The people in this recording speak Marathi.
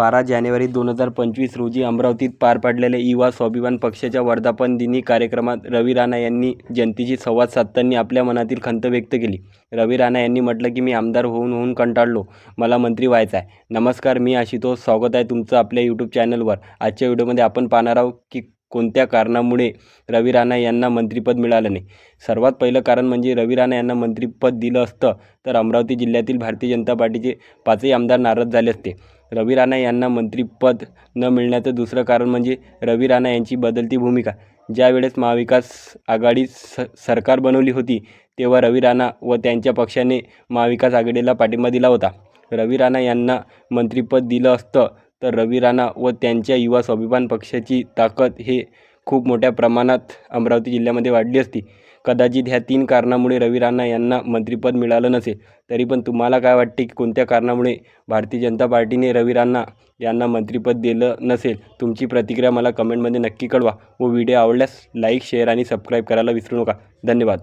बारा जानेवारी दोन हजार पंचवीस रोजी अमरावतीत पार पडलेल्या युवा स्वाभिमान पक्षाच्या वर्धापन दिनी कार्यक्रमात रवी राणा यांनी जनतेशी संवाद साधताना आपल्या मनातील खंत व्यक्त केली. रवी राणा यांनी म्हटलं की मी आमदार होऊन होऊन कंटाळलो. मला मंत्री व्हायचं आहे. नमस्कार मी आशितोष. स्वागत आहे तुमचं आपल्या यूट्यूब चॅनलवर आजच्या व्हिडिओमध्ये आपण पाहणार आहोत की कोणत्या कारणामुळे रवी राणा यांना मंत्रिपद मिळालं नाही. सर्वात पहिलं कारण म्हणजे रवी राणा यांना मंत्रिपद दिलं असतं तर अमरावती जिल्ह्यातील भारतीय जनता पार्टीचे पाचही आमदार नाराज झाले असते. रवी राणा यांना मंत्रिपद न मिळण्याचं दुसरं कारण म्हणजे रवी राणा यांची बदलती भूमिका. ज्यावेळेस महाविकास आघाडी स सरकार बनवली होती तेव्हा रवी राणा व त्यांच्या पक्षाने महाविकास आघाडीला पाठिंबा दिला होता. रवी राणा यांना मंत्रिपद दिलं असतं तर रवी राणा व त्यांच्या युवा स्वाभिमान पक्षाची ताकद हे खूप मोठ्या प्रमाणात अमरावती जिल्ह्यामध्ये वाढली असती. कदाचित ह्या तीन कारणामुळे रवी राणा यांना मंत्रिपद मिळालं नसेल. तरी पण तुम्हाला काय वाटते की कोणत्या कारणामुळे भारतीय जनता पार्टीने रवी राणा यांना मंत्रिपद दिलं नसेल? तुमची प्रतिक्रिया मला कमेंटमध्ये नक्की कळवा. व व्हिडिओ आवडल्यास लाईक शेअर आणि सबस्क्राईब करायला विसरू नका. धन्यवाद.